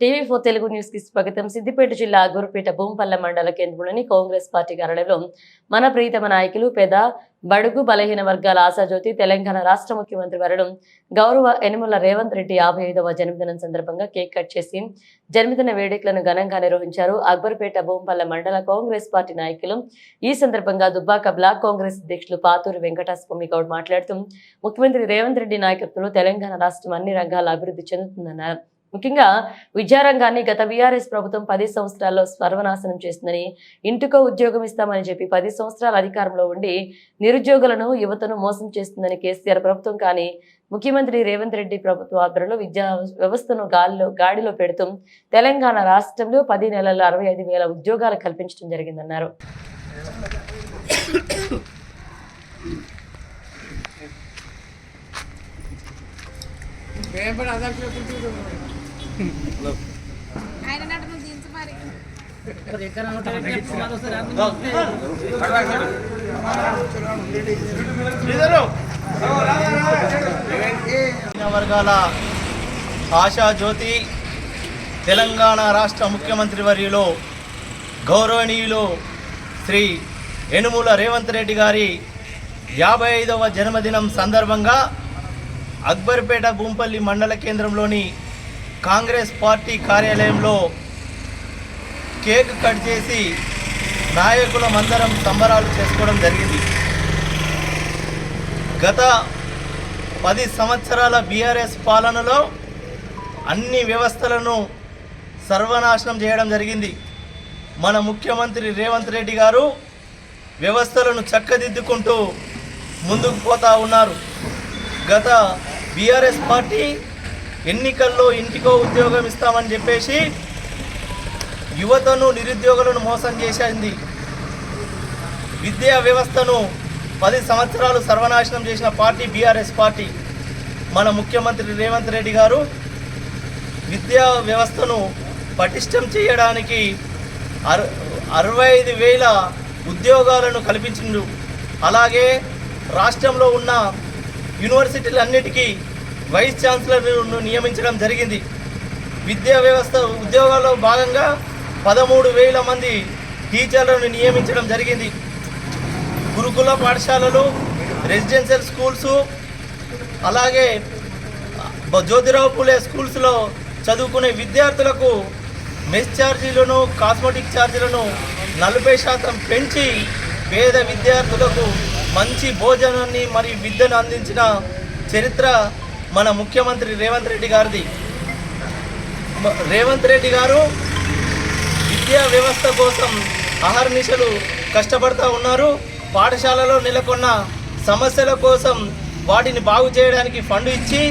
TV four Telugu న్యూస్కి స్వాగతం. సిద్దిపేట జిల్లా గురుపేట భూంపల్ల మండల కేంద్రంలోని కాంగ్రెస్ పార్టీ కార్యాలయంలో మన ప్రీతమ నాయకులు పెద బడుగు బలహీన వర్గాల ఆశాజ్యోతి తెలంగాణ రాష్ట్ర ముఖ్యమంత్రి వరడం గౌరవ యనుమల రేవంత్ రెడ్డి యాభై ఐదవ జన్మదినం సందర్భంగా కేక్ కట్ చేసి జన్మదిన వేడుకలను ఘనంగా నిర్వహించారు. అక్బర్పేట భూంపల్ల మండల కాంగ్రెస్ పార్టీ నాయకులు ఈ సందర్భంగా దుబ్బాక బ్లాక్ కాంగ్రెస్ అధ్యక్షులు పాతూరి వెంకటస్వామి గౌడ్ మాట్లాడుతూ ముఖ్యమంత్రి రేవంత్ రెడ్డి నాయకత్వంలో తెలంగాణ రాష్ట్రం అన్ని రంగాల అభివృద్ధి చెందుతుందన్నారు. ముఖ్యంగా విద్యారంగాన్ని గత వీఆర్ఎస్ ప్రభుత్వం పది సంవత్సరాల్లో సర్వనాశనం చేసిందని ఇంటికో ఉద్యోగం ఇస్తామని చెప్పి పది సంవత్సరాల అధికారంలో ఉండి నిరుద్యోగులను యువతను మోసం చేస్తుందని కేసీఆర్ ప్రభుత్వం కానీ ముఖ్యమంత్రి రేవంత్ రెడ్డి ప్రభుత్వ ఆధ్వర్యంలో విద్యా వ్యవస్థను గాలిలో గాడిలో పెడుతూ తెలంగాణ రాష్ట్రంలో పది నెలల్లో అరవై ఐదు వేల ఉద్యోగాలు కల్పించడం జరిగిందన్నారు. ఆయన నటు వర్గాల ఆశా జ్యోతి తెలంగాణ రాష్ట్ర ముఖ్యమంత్రి వర్యులు గౌరవనీయులు శ్రీ యనుమూల రేవంత్ రెడ్డి గారి యాభై ఐదవ జన్మదినం సందర్భంగా అక్బర్పేట భూంపల్లి మండల కేంద్రంలోని కాంగ్రెస్ పార్టీ కార్యాలయంలో కేక్ కట్ చేసి నాయకులమందరం సంబరాలు చేసుకోవడం జరిగింది. గత పది సంవత్సరాల బీఆర్ఎస్ పాలనలో అన్ని వ్యవస్థలను సర్వనాశనం చేయడం జరిగింది. మన ముఖ్యమంత్రి రేవంత్ రెడ్డి గారు వ్యవస్థలను చక్కదిద్దుకుంటూ ముందుకు పోతా ఉన్నారు. గత బీఆర్ఎస్ పార్టీ ఎన్నికల్లో ఇంటికో ఉద్యోగం ఇస్తామని చెప్పేసి యువతను నిరుద్యోగులను మోసం చేసింది. విద్యా వ్యవస్థను పది సంవత్సరాలు సర్వనాశనం చేసిన పార్టీ బీఆర్ఎస్ పార్టీ. మన ముఖ్యమంత్రి రేవంత్ రెడ్డి గారు విద్యా వ్యవస్థను పటిష్టం చేయడానికి అర అరవై ఐదు వేల ఉద్యోగాలను కల్పించిండు. అలాగే రాష్ట్రంలో ఉన్న యూనివర్సిటీలన్నిటికీ వైస్ ఛాన్సలర్ను నియమించడం జరిగింది. విద్యా వ్యవస్థ ఉద్యోగాల్లో భాగంగా పదమూడు వేల మంది టీచర్లను నియమించడం జరిగింది. గురుకుల పాఠశాలలు రెసిడెన్షియల్ స్కూల్స్ అలాగే జ్యోతిరావు పూలే స్కూల్స్లో చదువుకునే విద్యార్థులకు మెస్ ఛార్జీలను కాస్మెటిక్ ఛార్జీలను నలభై శాతం పెంచి పేద విద్యార్థులకు మంచి భోజనాన్ని మరియు విద్యను అందించిన చరిత్ర మన ముఖ్యమంత్రి రేవంత్ రెడ్డి గారిది. రేవంత్ రెడ్డి గారు విద్యా వ్యవస్థ కోసం అహర్నిశలు కష్టపడుతూ ఉన్నారు. పాఠశాలలో నెలకొన్న సమస్యల కోసం వాటిని బాగు చేయడానికి ఫండ్ ఇచ్చి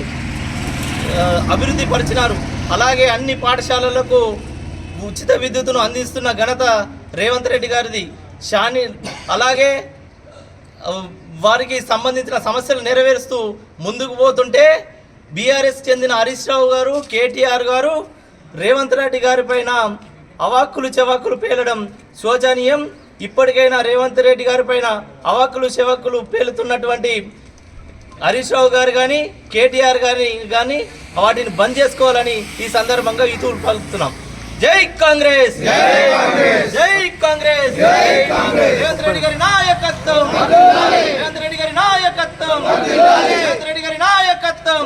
అభివృద్ధి పరిచినారు. అలాగే అన్ని పాఠశాలలకు ఉచిత విద్యుత్తును అందిస్తున్న ఘనత రేవంత్ రెడ్డి గారిది. షాని అలాగే వారికి సంబంధించిన సమస్యలు నెరవేరుస్తూ ముందుకు పోతుంటే బీఆర్ఎస్ చెందిన హరీష్ రావు గారు కేటీఆర్ గారు రేవంత్ రెడ్డి గారి పైన అవాక్కులు చెవాక్కులు పేలడం శోచనీయం. ఇప్పటికైనా రేవంత్ రెడ్డి గారి పైన అవాక్కులు చెవాక్కులు పేలుతున్నటువంటి హరీష్ రావు గారు కానీ కేటీఆర్ గారిని కానీ వాటిని బంద్ చేసుకోవాలని ఈ సందర్భంగా ఇతూరు పలుకుతున్నాం. జై కాంగ్రెస్! జై కాంగ్రెస్! రేవంత్ రెడ్డి గారి నాయకత్వం రేవంత్ రెడ్డి గారి నాయకత్వం